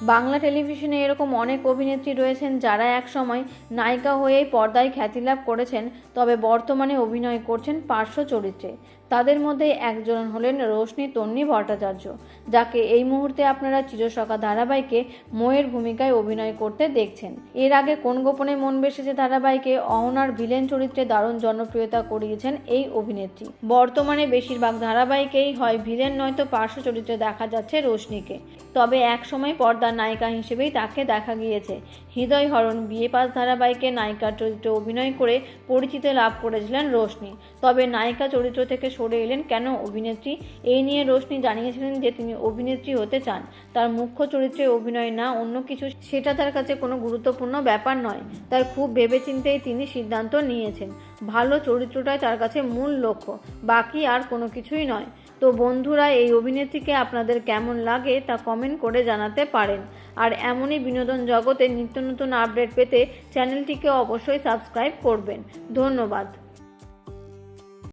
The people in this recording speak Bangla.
বাংলা টেলিভিশনে এরকম অনেক অভিনেত্রী রয়েছেন যারা একসময় নায়িকা হয়েই পর্দায় খ্যাতি লাভ করেছেন, তবে বর্তমানে অভিনয় করছেন পার্শ্ব চরিত্রে। তাদের মধ্যে একজন হলেন রোশনি তন্নি ভট্টাচার্য, যাকে এই মুহূর্তে আপনারা চিরসখা ধারাবাহিকে ময়ের ভূমিকায় অভিনয় করতে দেখছেন। এর আগে কোন গোপনে মন বেসেছে ধারাবাহিকে, অহনার ভিলেন চরিত্রে দারুণ জনপ্রিয়তা করিয়েছেন এই অভিনেত্রী। বর্তমানে বেশিরভাগ ধারাবাহিকেই হয় ভিলেন, নয়তো পার্শ্ব চরিত্রে দেখা যাচ্ছে রোশনিকে। তবে একসময় পর্দার নায়িকা হিসেবেই তাকে দেখা গিয়েছে। হৃদয় হরণ, বিয়ে পাস ধারাবাহিকে নায়িকার চরিত্রে অভিনয় করে পরিচিতি লাভ করেছিলেন রোশনি। তবে নায়িকা চরিত্র থেকে সরে এলেন কেন অভিনেত্রী? এই নিয়ে রোশনি জানিয়েছিলেন যে তিনি অভিনেত্রী হতে চান। তার মুখ্য চরিত্রে অভিনয় না, অন্য কিছু সেটা তার কাছে কোনো গুরুত্বপূর্ণ ব্যাপার নয়। তার খুব ভেবেচিন্তেই তিনি সিদ্ধান্ত নিয়েছেন। ভালো চরিত্রটাই তার কাছে মূল লক্ষ্য, বাকি আর কোনো কিছুই নয়। তো বন্ধুরা, এই অভিনেত্রীকে আপনাদের কেমন লাগে তা কমেন্ট করে জানাতে পারেন। আর এমনই বিনোদন জগতে নিত্য নতুন আপডেট পেতে চ্যানেলটিকে অবশ্যই সাবস্ক্রাইব করবেন। ধন্যবাদ।